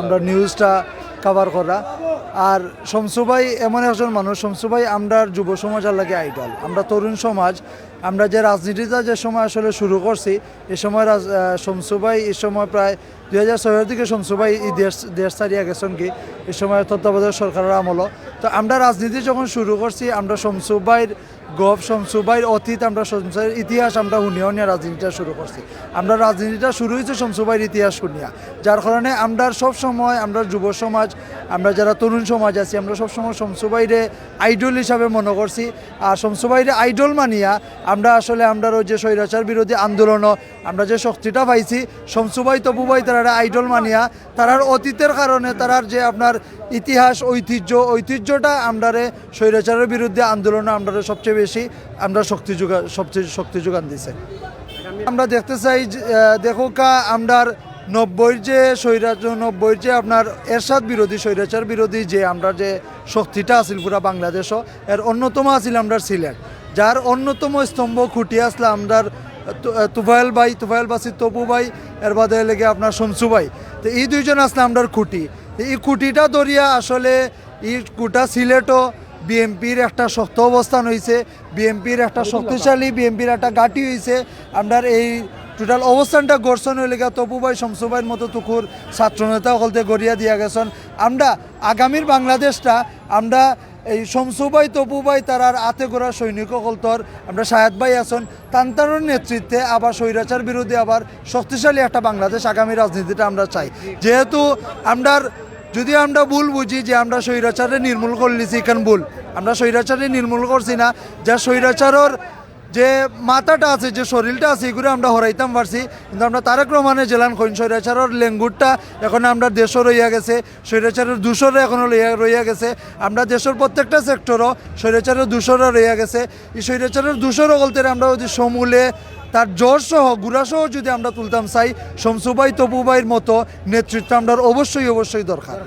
আমরা নিউজটা কভার করা। আর শমসুভাই এমন একজন মানুষ শমসুভাই আমরা যুব সমাজ লাগে আইডল আমরা তরুণ সমাজ, আমরা যে রাজনীতিটা যে সময় আসলে শুরু করছি, এ সময় শমসুভাই এই সময় প্রায় দুই হাজার ছয়ের দিকে শমসুভাই এই দেশ দেশ ছাড়িয়া গেছেন কি, এ সময় তত্ত্বাবধায়ক সরকারের আমল তো আমরা রাজনীতি যখন শুরু করছি, আমরা শমসুভাইয়ের গভ শমসুভাইয়ের অতীত আমরা শমসুভাইয়ের ইতিহাস আমরা শুনিয়া শুনিয়া রাজনীতিটা শুরু করছি। আমরা রাজনীতিটা শুরু হয়েছে শমসুভাইয়ের ইতিহাস শুনিয়া। যার কারণে আমরা সব সময়, আমরা যুব সমাজ, আমরা যারা তরুণ সমাজ আছি, আমরা সবসময় শমসুভাইরে আইডল হিসাবে মনে করছি। আর শমসুভাইরে আইডল মানিয়া আমরা আসলে আমরা ওই যে স্বৈরাচার বিরোধী আন্দোলনও আমরা যে শক্তিটা পাইছি শমসুভাই তপুভাই তারা আইডল মানিয়া তারার অতীতের কারণে তারার যে আপনার ইতিহাস, ঐতিহ্য, ঐতিহ্যটা আমরারে স্বৈরাচারের বিরুদ্ধে আন্দোলনে আমরা সবচেয়ে বেশি আমরা শক্তি যোগা সবচেয়ে শক্তি যোগান দিছে। আমরা দেখতে চাই যে, আহ, দেখো কা আমরার নব্বইয়ের যে স্বৈরাচ নব্বইয়ের যে আপনার এরশাদ বিরোধী স্বৈরাচার বিরোধী যে আমরা যে শক্তিটা আছিল পুরা বাংলাদেশও এর অন্যতম আছিল আমরা সিলেট। যার অন্যতম স্তম্ভ খুঁটি আসলে আমরার তু- আহ, তুফাইল ভাই তুফাইল বাসি তপু ভাই এর বাদে লেগে আপনার শমসু ভাই। তো এই দুইজন আসলে আমরার খুঁটি। এই খুঁটিটা ধরিয়া আসলে এই কুটা সিলেটও বিএমপির একটা শক্ত অবস্থান হয়েছে বিএমপির একটা শক্তিশালী বিএমপির একটা ঘাঁটি হয়েছে আমরা এই টোটাল অবস্থানটা গড়ছন হইলে গিয়া তপু ভাই শমসুভাইয়ের মতো তুকুর ছাত্রনেতা হলতে গড়িয়া দিয়া গেছেন। আমরা আগামীর বাংলাদেশটা আমরা এই শমসুভাই তপুভাই তারার আতে গোড়া সৈনিক হলতর আমরা সায়াদ ভাই আছেন তান্তানোর নেতৃত্বে আবার স্বৈরাচার বিরুদ্ধে আবার শক্তিশালী একটা বাংলাদেশ আগামী রাজনীতিটা আমরা চাই। যেহেতু আমরার যদি আমরা ভুল বুঝি যে আমরা স্বৈরাচারে নির্মূল করলিছি এখান ভুল? আমরা স্বৈরাচারে নির্মূল করছি না। যা স্বৈরাচারর যে মাথাটা আছে, যে শরীরটা আছে, এগুলো আমরা হরাইতাম পারছি। কিন্তু আমরা তারেক রহমানের জেলান কইন স্বৈরাচারের লেঙ্গুরটা এখন আমরা দেশও রইয়া গেছে, স্বৈরাচারের দূষরও এখনও রইয়া গেছে। আমরা দেশের প্রত্যেকটা সেক্টরও স্বৈরাচারের দূষরও রইয়া গেছে। এই স্বৈরাচারের দূষরও বলতে আমরা যদি সমূলে তার জ্বর সহ গুড়া সহ যদি আমরা তুলতাম চাই, শমসুবাই তপুবাইয়ের মতো নেতৃত্ব আমরা অবশ্যই অবশ্যই দরকার।